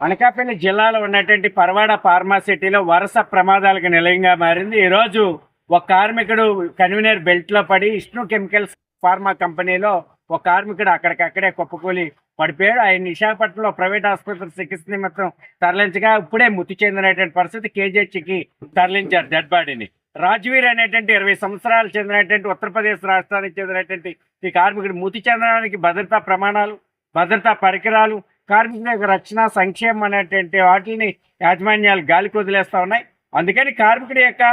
అనకాపల్లి జిల్లాలో ఉన్నటువంటి పరవాడ ఫార్మాసిటీలో వరుస ప్రమాదాలకు నిలయంగా మారింది. ఈరోజు ఒక కార్మికుడు కన్వీనర్ బెల్ట్లో పడి విష్ణు కెమికల్స్ ఫార్మా కంపెనీలో ఒక కార్మికుడు అక్కడికక్కడే కుప్పకూలి పడిపోయాడు. ఆయన విశాఖపట్నంలో ప్రైవేట్ ఆసుపత్రి చికిత్స నిమిత్తం తరలించగా ఇప్పుడే మృతి చెందినటువంటి పరిస్థితి కేజీహెచ్కి తరలించారు డెడ్ బాడీని. రాజ్వీర్ అనేటువంటి ఇరవై సంవత్సరాలు చెందినటువంటి ఉత్తరప్రదేశ్ రాష్ట్రానికి చెందినటువంటి ఈ కార్మికుడు మృతి చెందడానికి భద్రతా ప్రమాణాలు భద్రతా పరికరాలు కార్మికుల యొక్క రక్షణ సంక్షేమం అనేటువంటి వాటిని యాజమాన్యాలు గాలికి వదిలేస్తూ ఉన్నాయి. అందుకని కార్మికుడి యొక్క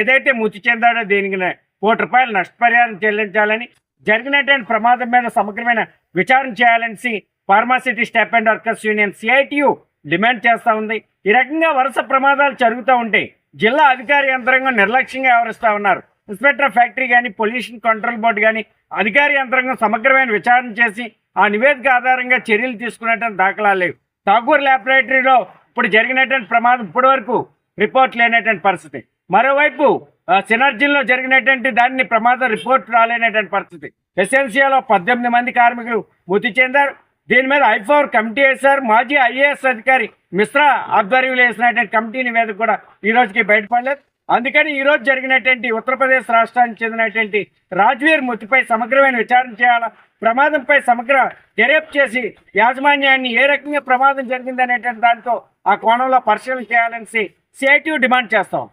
ఏదైతే మృతి చెందాడో దీనికి కోటి రూపాయలు నష్టపరిహారం చెల్లించాలని జరిగినటువంటి ప్రమాదం మీద సమగ్రమైన విచారణ చేయాలని Pharma City staff and workers union CITU demand చేస్తూ ఉంది. ఈ రకంగా వరుస ప్రమాదాలు జరుగుతూ ఉంటాయి జిల్లా అధికారి యంత్రాంగం నిర్లక్ష్యంగా వ్యవహరిస్తూ ఉన్నారు. ఇన్స్పెక్టర్ ఫ్యాక్టరీ కానీ పొల్యూషన్ కంట్రోల్ బోర్డు కానీ అధికారి యంత్రాంగం సమగ్రమైన విచారణ చేసి ఆ నివేదిక ఆధారంగా చర్యలు తీసుకున్నటువంటి దాఖలా లేవు. ఠాగూర్ ల్యాబొరేటరీలో ఇప్పుడు జరిగినటువంటి ప్రమాదం ఇప్పటి వరకు రిపోర్ట్ లేనటువంటి పరిస్థితి. మరోవైపు సినర్జీలో జరిగినటువంటి దాన్ని ప్రమాదం రిపోర్ట్ రాలేనటువంటి పరిస్థితి. ఎసెన్షియాలో పద్దెనిమిది మంది కార్మికులు మృతి చెందారు. దీని మీద ఐఫోర్ కమిటీ వేశారు. మాజీ ఐఏఎస్ అధికారి మిశ్రా ఆధ్వర్యంలో వేసినటువంటి కమిటీ నివేదిక కూడా ఈ రోజుకి బయటపడలేదు. అందుకని ఈరోజు జరిగినటువంటి ఉత్తరప్రదేశ్ రాష్ట్రానికి చెందినటువంటి రాజ్వీర్ మృతిపై సమగ్రమైన విచారణ చేయాలా? ప్రమాదంపై సమగ్ర దర్యాప్తు చేసి యాజమాన్యాన్ని ఏ రకంగా ప్రమాదం జరిగింది అనేటువంటి దాంతో ఆ కోణంలో పరిశీలన చేయాలని సిఐటియు డిమాండ్ చేస్తాం.